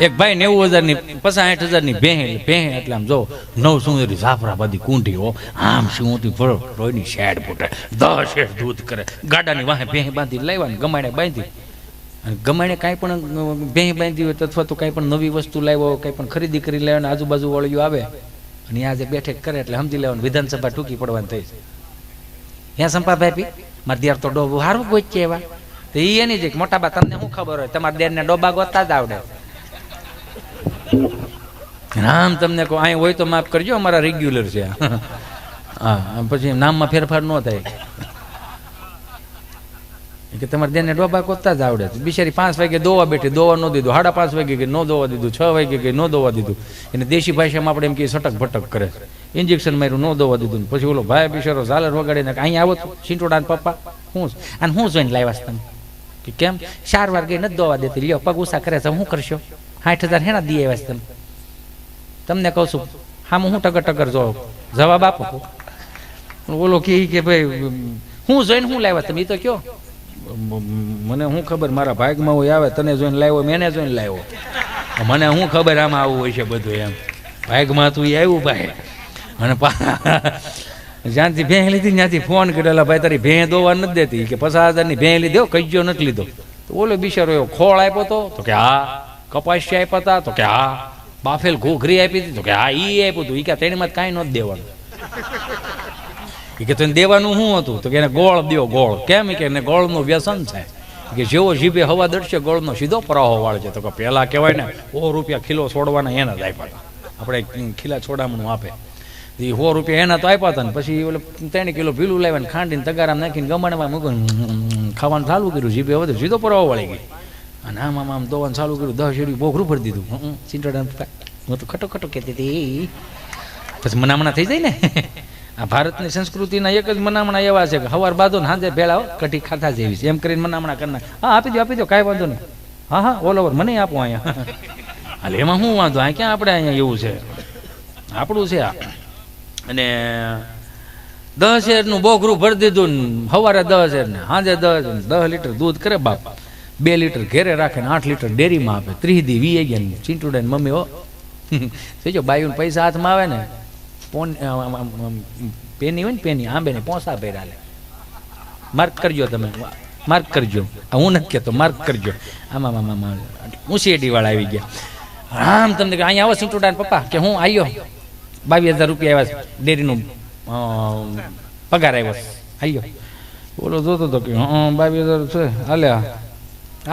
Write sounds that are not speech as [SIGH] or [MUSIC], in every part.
એક ભાઈ નેવું હજારની, પચાસ હજારની ભેહ ભેહ એટલે આમ જો નવ સુંદરી બધી કુંઠી હો, આમ શું ફળો રોયની શેડ ફૂટે. દસ શેડ દૂધ કરે. ગાડાની વાહે ભેહ બાંધી લાવ્યા ને ગમાડે બાંધી. અને ગમાડે કાંઈ પણ ભેહ બાંધી હોય અથવા તો કાંઈ પણ નવી વસ્તુ લાવ્યો કાંઈ પણ ખરીદી કરી લાવ્યો ને આજુબાજુ વાળીઓ આવે અને આજે બેઠક કરે એટલે સમજી લેવાનું, વિધાનસભા ટૂંકી પડવાની થઈ. હે સંપાભાઈ પી મારે દેર તો ડોબું સારું ગોચે એવા. તો એ એની જ મોટા બા, તમને શું ખબર હોય? તમારા દેરને ડોબા ગોતા જ આવડે. [LAUGHS] રામ, તમને કહો, અહીં હોય તો માફ કરજો, અમારા રેગ્યુલર છે. [LAUGHS] હા પછી નામમાં ફેરફાર ન થાય. કે તમારે દેને ડોબા કોતા જ આવડે બિચારી પાંચ વાગે દોવા બેઠી, દોવા ન દીધું, સાડા પાંચ વાગે કે ન દોવા દીધું, છ વાગે કે ન દોવા દીધું. એને દેશી ભાષામાં આપણે એમ કે સટક ભટક કરે ઇન્જેક્શન માર્યું, ન દોવા દીધું. પછી ઓલો ભાઈ બિચારો ઝાલર વગાડીને અહીં આવો છીંટોડા પપ્પા, હું અને હું જોઈને લાવ્યા તમે? કે કેમ? ચાર વાર ગઈ નથી દોવા દેતી? લ્યો, પગ ઉષા કરે છે હું કરશો? સાઠ હજાર હેના દી આવ્યા છે તમે. તમને કહું છું હા હું ટગર ટગર જો જવાબ આપો. ઓલો કે કે ભાઈ હું જોઈને હું લાવ્યા તમે? એ તો કયો? મને હું ખબર મારા ભાગમાં હોય આવે, તને જોઈને લાવ્યો મેં એને જોઈને લાવ્યો મને હું ખબર આમાં આવું હોય છે બધું એમ. ભાગમાં તું આવ્યું ભાઈ અને જ્યાંથી ભેં લીધી, ત્યાંથી ફોન કરેલા, ભાઈ, તારી ભેં દોવા નથી દેતી. કે પચાસ હજારની ભેં લીધો કજ્યો નથી લીધો. તો ઓલો બિચારો એવો ખોળ આપ્યો તો કે હા કપાસિયા આપ્યા હતા તો કે હા. બાફેલ ઘૂઘરી આપી હતી. તો કે હા, ઈ આપ્યું હતું એ કે તેણીમાં કાંઈ નહોતું દેવાનું. એ કે તને દેવાનું શું હતું? તો કે એને ગોળ દો ગોળ. કેમ? કે એને ગોળનું વ્યસન છે. કે જેવો જીભે હવા દડશે, ગોળનો સીધો પ્રવાહ વાળશે તો કે પહેલાં કહેવાય ને, સો રૂપિયા કિલો છોડવાના એના જ આપ્યા હતા આપણે ખીલા છોડામણું આપે. એ સો રૂપિયા એના તો આપ્યા હતા ને, પછી ઓલે ત્રણ કિલો ભીલું લાવીને ખાંડીને તગારામાં નાખીને ગમાડમાં મૂકીને ખાવાનું ચાલુ કર્યું. જીભે વધુ સીધો પ્રવાહ વાળી ગઈ. અને આમ આમ આમ દોવાનું ચાલુ કર્યું દસ શેરી બોખરું ભરી દીધું. હું ચીંટોડા હું તો ખટો ખટો કહેતી હતી પછી મનામણા થઈ જાય ને? આ ભારતની સંસ્કૃતિના એક જ મનામણા એવા છે કે હવાર બાદો ને હાજે ભેળાઓ કઢી ખાતા જેવી છે. એમ કરીને મનામણા કરના હા, આપી દો આપી દો કાંઈ વાંધો નહીં. હા હા, ઓલ ઓવર, મને આપો અહીંયા. [LAUGHS] હાલ, એમાં શું વાંધો? આ ક્યાં આપણે અહીંયા એવું છે? આપણું છે આ. અને દસ હેરનું બોઘરું ભરી દીધું ને સવારે દસ હેર ને સાંજે દસ દસ લીટર દૂધ કરે બાપ. બે લીટર ઘેરે રાખે ને આઠ લીટર ડેરીમાં આપે. ત્રીસ દી વી ગયા ને ચીંટુડા ને મમ્મી, હો. જોજો બાયું પૈસા હાથમાં આવે ને? પોન પેની હોય ને પેની, આંબે ને પોસા પહેરા લે. માર્ક કરજો તમે. માર્ક કરજો. હું નથી કહેતો માર્ક કરજો. આમાં આમાં વાળા આવી ગયા. આમ તમને કે અહીંયા આવો ચીંટુડા પપ્પા, કે હું આવ્યો બાવીસ હજાર રૂપિયા આવ્યા ડેરીનું પગાર આવ્યો. આવ્યો બોલો, જોતો તો કે, હં બાવીસ હજાર છે. હાલે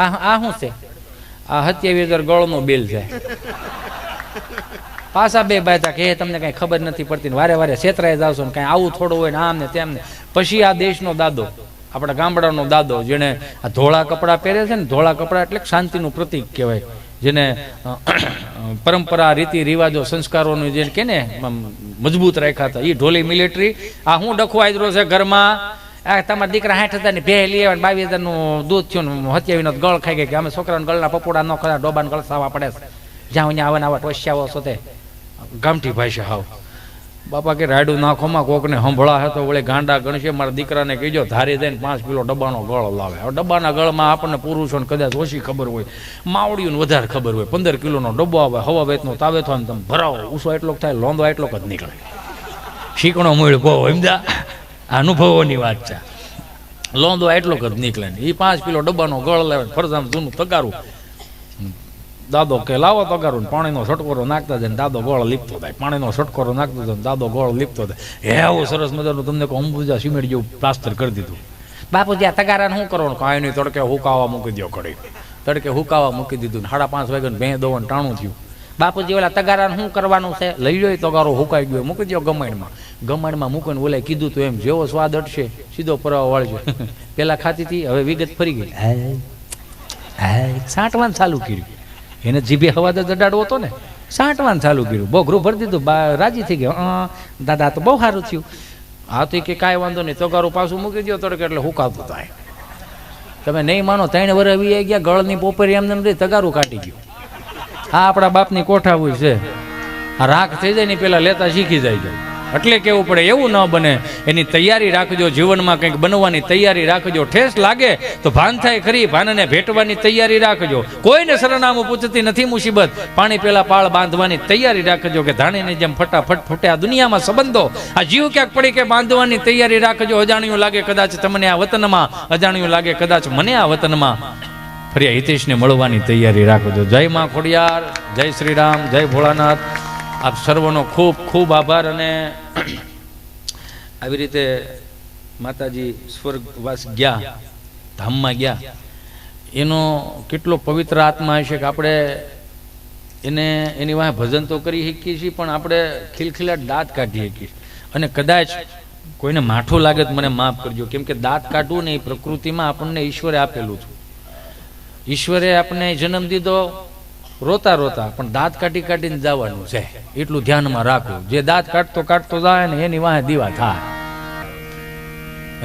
આ આ શું છે? આ સત્યાવીસ હજાર ગળનું બિલ છે. પાછા બે બાયતા કે તમને કાંઈ ખબર નથી પડતી વારે વારે છેતરાય જાવ ને કાંઈ આવું થોડું હોય ને આમ ને તેમ ને. પછી આ દેશનો દાદો, આપણા ગામડાનો દાદો જેને આ ધોળા કપડાં પહેરે છે ને, ધોળા કપડાં એટલે શાંતિનું પ્રતીક કહેવાય. જેને પરંપરા, રીતિ, રિવાજો, સંસ્કારોનું જે કે ને મજબૂત રાખ્યા હતા. એ ઢોલી મિલિટરી, આ હું ડખવાઈ છે ઘરમાં? આ તમારા દીકરા સાઠ હજારની ભે લઈ આવ્યા બાવીસ હજારનું દૂધ થયું ને હત્યાવીનો ગળ ખાઈ ગઈ કે અમે છોકરાના ગળના પપોડા ન ખરા ડોબાને ગળ સાવા પડે છે. જ્યાં આવે આવા આવા ટોસ્યાઓ છો તે. ગામઠી ભાષા હાવ. બાપા કે રાડું નાખોમાં કોકને સંભળા હે તો વળે ગાંડા ગણશે. મારા દીકરાને કહેજો, ધારી દઈને પાંચ કિલો ડબ્બાનો ગળ લાવે. હવે ડબ્બાના ગળમાં આપણને પુરુષોને કદાચ ઓછી ખબર હોય. માવડીઓને વધારે ખબર હોય. પંદર કિલોનો ડબ્બો આવે, હવા વેતનો તાવે થાય ને તમે ભરાવો. ઉસો એટલો થાય, લોંદો એટલો જ નીકળે. શીકણો મૂળ બહુ સમજા અનુભવોની વાત છે. લોંદો એટલો કદ નીકળે ને એ પાંચ કિલો ડબ્બાનો ગળ લેવે ફરજામ જૂનું તગારું. દાદો કે લાવો તગારું પાણીનો છટકોરો નાખતા જાય દાદો ગોળ લીપતો થાય પાણીનો છટકોરો નાખતો જાય દાદો ગોળ લીપતો થાય એવું સરસ મજાનું તમને કહું, અંબુજા સિમેન્ટ જેવું પ્લાસ્ટર કરી દીધું. બાપુજી, આ તગારાને શું કરવાનું? કાંઈ નહીં, તડકે હુકાવા મૂકી દો કડી તડકે હુકાવા મૂકી દીધું ને, સાડા પાંચ વાગે ભેં દોવાનું ટાણું થયું. બાપુજી ઓલા તગારા શું કરવાનું છે? લઈ લો તગારો હુકાઈ ગયો. મૂકી દો ગમાણમાં ગમાણમાં મૂકીને ઓલે કીધું તું એમ જેવો સ્વાદ અટશે સીધો પરવા વાળજો. [LAUGHS] પેલા ખાતી હતી હવે વિગત ફરી ગઈ. સાંટવાનું ચાલુ કર્યું. એને જીભે હવા દડાડવો હતો ને સાંટવાનું ચાલુ કર્યું. બહુ ઘરું ભરી દીધું રાજી થઈ ગયો. "અ, દાદા તો બહુ સારું થયું. હા તો કે કાંઈ વાંધો નહીં તગારું પાછું મૂકી દો તડકે એટલે હુકાતું થાય. તમે નહીં માનો ત્રણ વર આવી ગયા ગળની પોપરી એમને એમ તગારું કાઢી ગયું. આ આપણા બાપની કોઠાવું છે. આ રાખ થઈ જાય ને પેલા લેતા શીખી જાય છે. એટલે કેવું પડે, એવું ન બને. એની તૈયારી રાખજો, જીવનમાં કંઈક બનવાની તૈયારી રાખજો. ઠેસ લાગે તો ભાન થાય ખરી, ભાનને ભેટવાની તૈયારી રાખજો. કોઈને સરનામું પૂછતી નથી મુસીબત. પાણી પેલા પાળ બાંધવાની તૈયારી રાખજો કે ધાણીની જેમ ફટાફટ ફૂટે. આ દુનિયામાં સંબંધો, આ જીવ ક્યાંક પડી કે બાંધવાની તૈયારી રાખજો. અજાણ્યું લાગે કદાચ તમને આ વતનમાં, અજાણ્યું લાગે કદાચ મને આ વતનમાં. ફરી હિતેશને મળવાની તૈયારી રાખજો જય માં ખોડિયાર, જય શ્રી રામ જય ભોળાનાથ. આપ સર્વનો ખૂબ ખૂબ આભાર અને [CLEARS THROAT] આવી રીતે માતાજી સ્વર્ગવાસ ગયા, ધામમાં ગયા. એનો કેટલો પવિત્ર આત્મા હશે કે આપણે એને, એની વાંહે ભજન તો કરી શકીએ છીએ, પણ આપણે ખિલખિલાટ દાંત કાઢી શકીએ. છીએ. અને કદાચ કોઈને માઠું લાગે તો મને માફ કરજો. કેમ કે દાંત કાઢવું ને એ પ્રકૃતિમાં આપણને ઈશ્વરે આપેલું છે. ઈશ્વરે આપણને જન્મ દીધો, રોતા રોતા, પણ દાંત કાઢી કાઢીને જવાનું છે. એટલું ધ્યાનમાં રાખવું જે દાંત કાઢતો કાઢતો જાય ને એની વાહે દીવા થાય.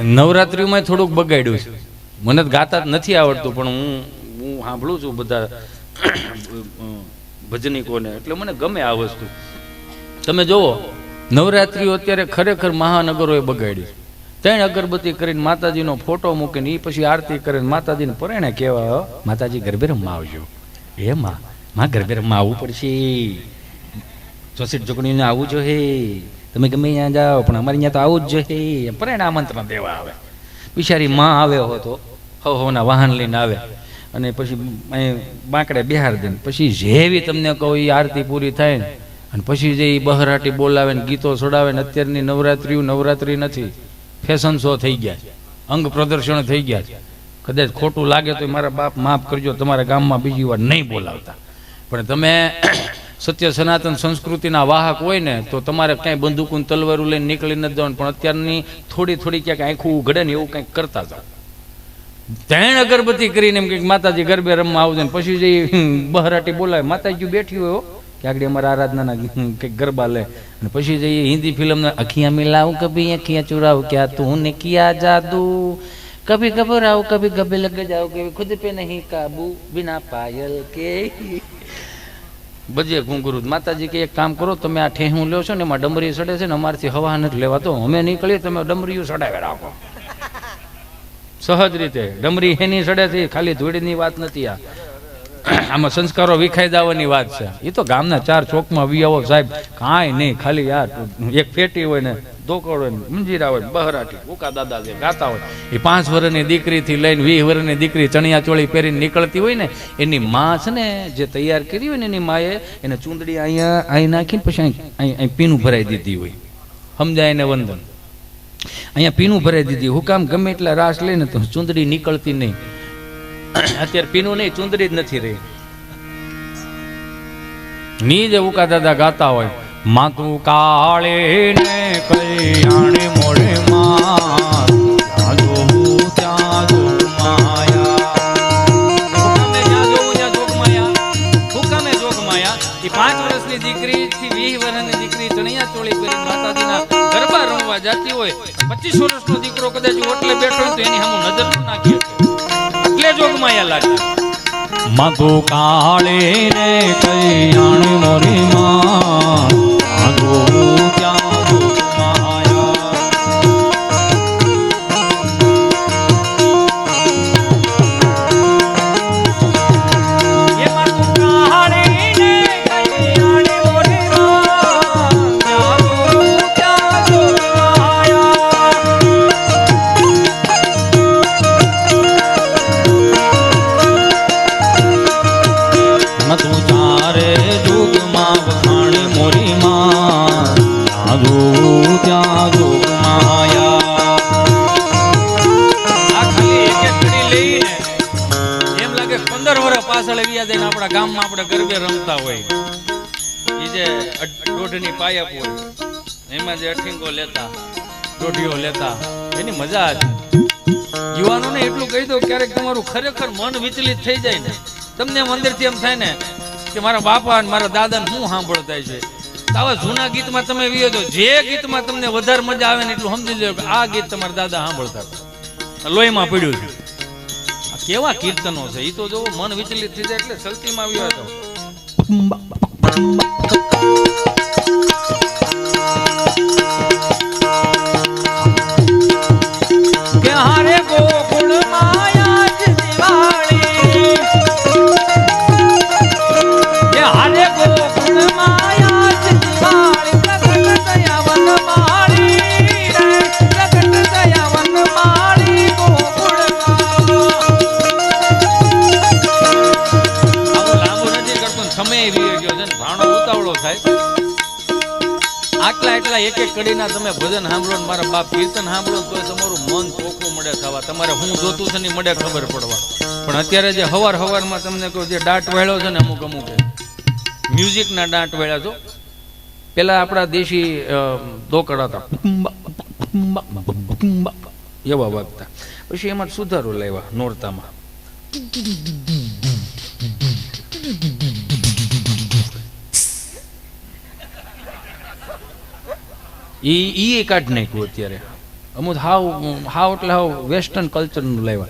નવરાત્રિમાં થોડુંક બગાડ્યું છે. મને ગાતા નથી આવડતું, પણ હું હું સાંભળું છું બધા ભજનિકોને. એટલે મને ગમે આ વસ્તુ. તમે જુઓ નવરાત્રિઓ અત્યારે ખરેખર મહાનગરોએ બગાડી છે. ત્રણ અગરબત્તી કરીને માતાજીનો ફોટો મૂકીને એ પછી આરતી કરીને માતાજીને પરણે કહેવા "હો, માતાજી ગરબે રમવા આવજો. એ માં? માં ગરબે રમવા આવવું પડશે. ચોસઠ ચોકડીને આવવું જોઈએ. તમે ગમે ત્યાં જાઓ પણ અમારે અહીંયા તો આવવું જ જોઈએ. પરણે આમંત્રણ દેવા આવે. બિચારી માં આવ્યો હતો હો હોના વાહન લઈને આવે. અને પછી બાંકડે બિહાર દે પછી જેવી તમને કહો એ આરતી પૂરી થાય ને અને પછી જે બહરાટી બોલાવે ને ગીતો છોડાવે ને અત્યારની નવરાત્રિઓ નવરાત્રિ નથી. ફેશન શો થઈ ગયા છે. અંગ પ્રદર્શન થઈ ગયા છે. કદાચ ખોટું લાગે તો મારા બાપ માફ કરજો, તમારા ગામમાં બીજી વાર નહીં બોલાવતા. પણ તમે [CLEARS THROAT] સત્ય સનાતન સંસ્કૃતિના વાહક હોય ને, તો તમારે કાંઈ બંદૂકું તલવારું લઈને નીકળી નથી જવાનું, પણ અત્યારની થોડી થોડી ક્યાંક આંખું ઉઘડે ને એવું કંઈક કરતા જાઓ. ત્રણ અગરબત્તી કરીને એમ કંઈક માતાજી ગરબે રમવા આવજો ને પછી જે બહરાટી બોલાવે, માતાજી બેઠી હોય કે આગળ અમારા આરાધનાના કે ગરબા લે. અને પછી જઈએ હિન્દી ફિલ્મના, અખિયા મિલાવું કભી અખિયા ચુરાવું, ક્યાં તું ને કિયા જાદુ? કભી ઘબરાવું કભી ગબે લગ જાઓ કે ખુદ પે નહીં કાબુ, બિના પાયલ કે બજે ઘુંઘરું માતાજી કે, એક કામ કરો, તમે આ ઠેહું લ્યો છો ને, એમાં ડમરી સડે છે ને, અમારથી હવા નથી લેવાતો. અમે નીકળીએ, તમે ડમરીયું સડાવે રાખો. સહજ રીતે. ડમરી હેની સડે છે, ખાલી ધૂળની વાત નથી આ. આમાં સંસ્કારો વિખાઈ દાવાની વાત છે. એ તો ગામના ચાર ચોકમાં વિયાવો સાહેબ. કાંઈ નહીં, ખાલી યાર એક ફેટી હોય ને ધોકડ હોય ને મંજીરા હોય બહરાટી ઉકા દાદા જે ગાતા હોય. એ પાંચ વર્ષની દીકરીથી લઈને વીસ વર્ષની દીકરી ચણિયા ચોળી પહેરીને નીકળતી હોય ને, એની માં છે ને જે તૈયાર કરી હોય ને એની માએ, એને ચૂંદડી અહીંયા અહીં નાખીને પછી અહીં અહીં પીનું ભરાઈ દીધી હોય. સમજાય એને વંદન? અહીંયા પીનું ભરાઈ દીધી. હું કામ ગમે એટલા રાસ લઈને તો ચૂંદડી નીકળતી નહીં. અત્યારે પીનું નહીં ચુંદરી જ નથી રહી. ની જે ઉકા દાદા ગાતા હોય માતું કાળે ને કલ્યાણી મોડે માં પાંચ વર્ષની દીકરી થી વીસ વર્ષની દીકરી ચણિયા ચોળી પહેરીને માતાજીના ગરબા રમવા જતી હોય. પચીસ વર્ષનો દીકરો કદાચ ઓટલે બેઠો તો એની સામે નજર માયા લાગે. મધુ કાળે ને કલ્યાણ મોરી માં. મોરી માયા લઈને એમ લાગે પંદર વર્ષ પાછળ વ્યા જઈને આપણા ગામમાં આપણે ગરબે રમતા હોય. એ જે દોઢની પાયપ હોય, એમાં જે અઠીંગો લેતા દોઢીઓ લેતા, એની મજા હતી યુવાનોને એટલું કહી દો ક્યારેક તમારું ખરેખર મન વિચલિત થઈ જાય ને. તમને એમ અંદરથી એમ થાય ને કે મારા બાપા અને મારા દાદાને શું સાંભળતા છે આવા જૂના ગીતમાં તમે વિયો જે ગીતમાં તમને વધારે મજા આવે ને એટલું સમજી લો કે આ ગીત તમારા દાદા સાંભળતા હતા. લોહીમાં પડ્યું છે. કેવા કીર્તનો છે? એ તો જો મન વિચલિત થઈ જાય એટલે સલતીમાં આવ્યો હતો. એક એક કડીના તમે ભજન સાંભળો મારા બાપ કીર્તન સાંભળો તો તમારું મન ચોખ્ખું મળે થવા તમારે હું જોતું છે ને મળે ખબર પડવા. પણ અત્યારે જે હવાર હવારમાં તમને કહું, જે દાંટ વહેળો છે ને અમુક અમુક મ્યુઝિકના દાંટ વહેળા છો. પેલા આપણા દેશી દોકડા હતા. એવા વાગતા. પછી એમાં સુધારો લેવા નોરતામાં. ઈ એ કાઢી નાખ્યું અત્યારે. અમુક હાવ હાવ એટલે હાવ વેસ્ટર્ન કલ્ચરનું લેવા.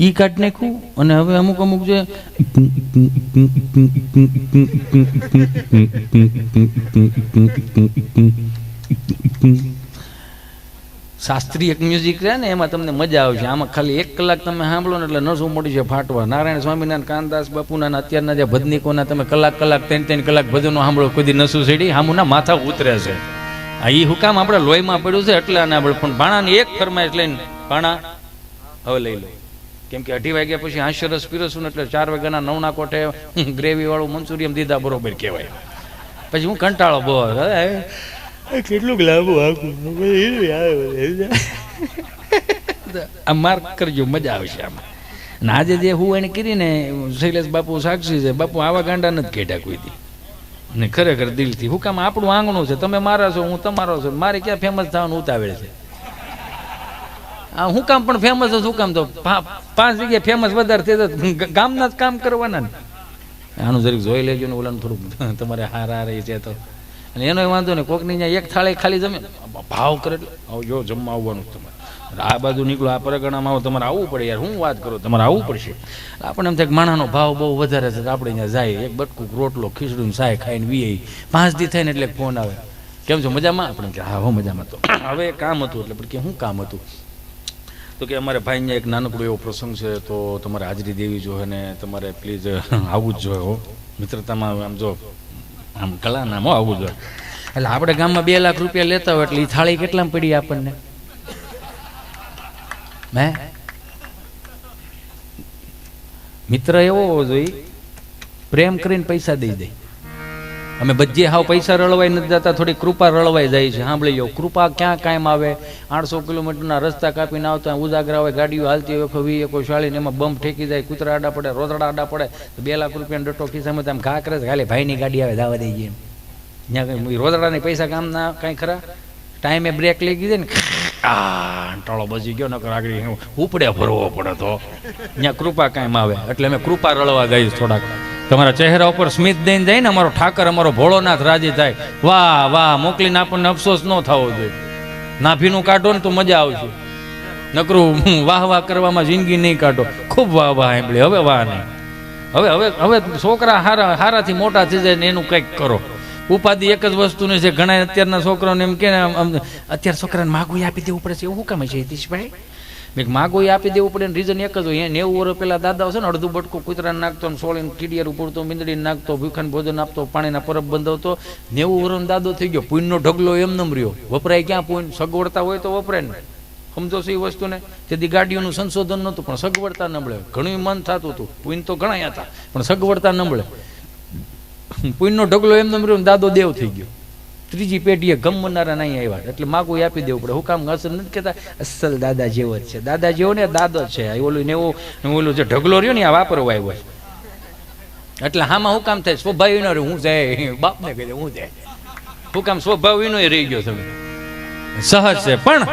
ઈ કાઢી નાખ્યું અને હવે અમુક અમુક જે શાસ્ત્રીય મ્યુઝિક રહે ને, એમાં તમને મજા આવશે. આમાં ખાલી એક કલાક તમે સાંભળો ને એટલે નસો મોડી છે ફાટવા. નારાયણ સ્વામિનારાયણ, કાનદાસ બાપુના અત્યારના જે ભજનીકોના તમે કલાક કલાક, ત્રણ ત્રણ કલાક ભજનો સાંભળો, કોઈ દી નસું સીડી, હામુના માથા ઉતરે છે. આ એ હુકામ આપણે લોહીમાં પડ્યું છે, એટલે ના આપણે પણ ભાણાને એક ફરમાઈશ લઈને ભાણા, હવે લઈ લો. કેમ કે અઢી વાગ્યા પછી આશરસ પીરસું ને એટલે ચાર વાગ્યાના નવના કોઠે ગ્રેવી વાળું મંચુરિયમ દીધા બરોબર કહેવાય. પછી હું કંટાળો બહુ કેટલું લાંબુ આખું. આ માર્ક કરજો, મજા આવશે આમાં. ને આજે જે હું એને કરીને શૈલેષ બાપુ સાક્ષી છે, બાપુ આવા ગાંડા નથી કેટા કોઈ દી. ને ખરેખર દિલથી. હું કામ આપણું આંગણું છે, તમે મારા છો, હું તમારો છું, મારે ક્યાં ફેમસ થવાનું ઉતાવળ છે? આ હું કામ પણ ફેમસ જ, હું કામ તો પાંચ જગ્યાએ ફેમસ વધારે થઈ તો ગામના જ કામ કરવાના ને. આનું જરીક જોઈ લેજો ને ઓલાનું થોડુંક [LAUGHS] તમારે હારા રહી છે તો. અને એનો વાંધો નહીં. કોકની ત્યાં એક થાળી ખાલી જમે ભાવ કરે એટલે. આવજો જમવા આવવાનું જ તમારે. આ બાજુ નીકળો, આ પરગણામાં આવો. તમારે આવવું પડે યાર. હું વાત કરું, તમારે આવવું પડશે. આપણે એમ થાય કે માણાનો ભાવ બહુ વધારે છે આપણે અહીંયા જાય. એક બટકુક રોટલો ખીચડું સાય ખાઈને વીએ. પાંચ દી ને એટલે ફોન આવે. કેમ છો? મજામાં? આપણે કે હા, હો, મજામાં તો. [CLEARS THROAT] હવે કામ હતું એટલે, પણ કે શું કામ હતું? તો કે અમારે ભાઈને એક નાનકડો એવો પ્રસંગ છે, તો તમારે હાજરી દેવી જોઈએ ને તમારે પ્લીઝ આવવું જ જોઈએ, હો. મિત્રતામાં આમ જો આમ કલા નામ હો જોઈએ એટલે આપણે ગામમાં બે લાખ રૂપિયા લેતા હોય એટલે એ થાળી કેટલામાં પડી આપણને? હે? મિત્ર એવો હોવો જોઈએ. પ્રેમ કરીને પૈસા દઈ દે. અમે બધે હાવ પૈસા રળવાઈ નથી જતા, થોડી કૃપા રળવાઈ જાય છે. સાંભળી લો કૃપા ક્યાં કાયમ આવે? આઠસો કિલોમીટરના રસ્તા કાપીને આવતા ઉજાગરા હોય ગાડીઓ હાલતી હોય વી એકો શાળીને એમાં બમ ઠેકી જાય, કૂતરા આડા પડે રોતડા આડા પડે બે લાખ રૂપિયાનો ડટ્ટો ખિસ્સામાં એમ ઘા કરે ખાલી ભાઈની ગાડી આવે, દાવા દઈ ગઈ ત્યાં કંઈ રોતડાની પૈસા કામ ના, કાંઈ ખરા? ટાઈમે બ્રેક લઈ ગઈ ને આ ટાળો બચી ગયો, નકર આગળ ઉપડે ભરવો પડે તો. ત્યાં કૃપા કાયમ આવે, એટલે અમે કૃપા રળવા ગઈ થોડાક. તમારા ચહેરા ઉપર સ્મિત દઈને જાય ને અમારો ઠાકર, અમારો ભોળોનાથ રાજી થાય. વાહ વાહ, મોકલીને આપણને અફસોસ ન થવો જોઈએ. નાભીનું કાઢો ને તો મજા આવશે. નકરું વાહ વાહ કરવામાં જિંદગી નહીં કાઢો. ખૂબ વાહ વાહ સાંભળી. હવે વાહ નહીં. હવે હવે હવે છોકરા હારા, હારાથી મોટા થઈ જાય ને એનું કંઈક કરો. ઉપાધિ એક જ વસ્તુની છે. ઘણા અત્યારના છોકરાઓને એમ કે અત્યારે છોકરાને માગું આપી દેવું પડે છે. એવું કામ છે, હિતેશભાઈ? મેં માગો એ આપી દેવું પડે રીઝન એક જ હોય નેવું વર્ષ પેલા દાદા છે ને, અડધું બટકું કૂતરાને નાખતો ને સોળીને કીડિયાર ઉપડતો મીંદડીને નાખતો, ભૂખાને ભોજન આપતો, પાણીના પરબ બંધાવતો. નેવું વર્ષનો દાદો થઈ ગયો, પૂનનો ઢગલો એમ નમ રહ્યો. વપરાય ક્યાં પૂન? સગવડતા હોય તો વપરાય ને. સમજો છો એ વસ્તુને? તેથી ગાડીઓનું સંશોધન નહોતું, પણ સગવડતા નબળે. ઘણું મન થતું હતું. પૂન તો ઘણા હતા, પણ સગવડતા નબળે. પૂનનો ઢગલો એમ નમ રહ્યો ને દાદો દેવ થઈ ગયો. ત્રીજી પેઢીએ ગમનારા નહીં આવ્યા. એટલે માગું આપી દેવું પડે. હું કામ અસર નથી કહેતા, અસલ દાદા જેવો જ છે. દાદા જેવો ને દાદો છે. ઓલું ને એવું ઓલું જે ઢગલો રહ્યો ને આ વાપરવા આવ્યો હોય એટલે હામાં હું કામ થાય? સ્વભાવ નો હું જાય. બાપને કહી દે, હું જાય. હું કામ સ્વભાવ રહી ગયો તમે સહજ છે. પણ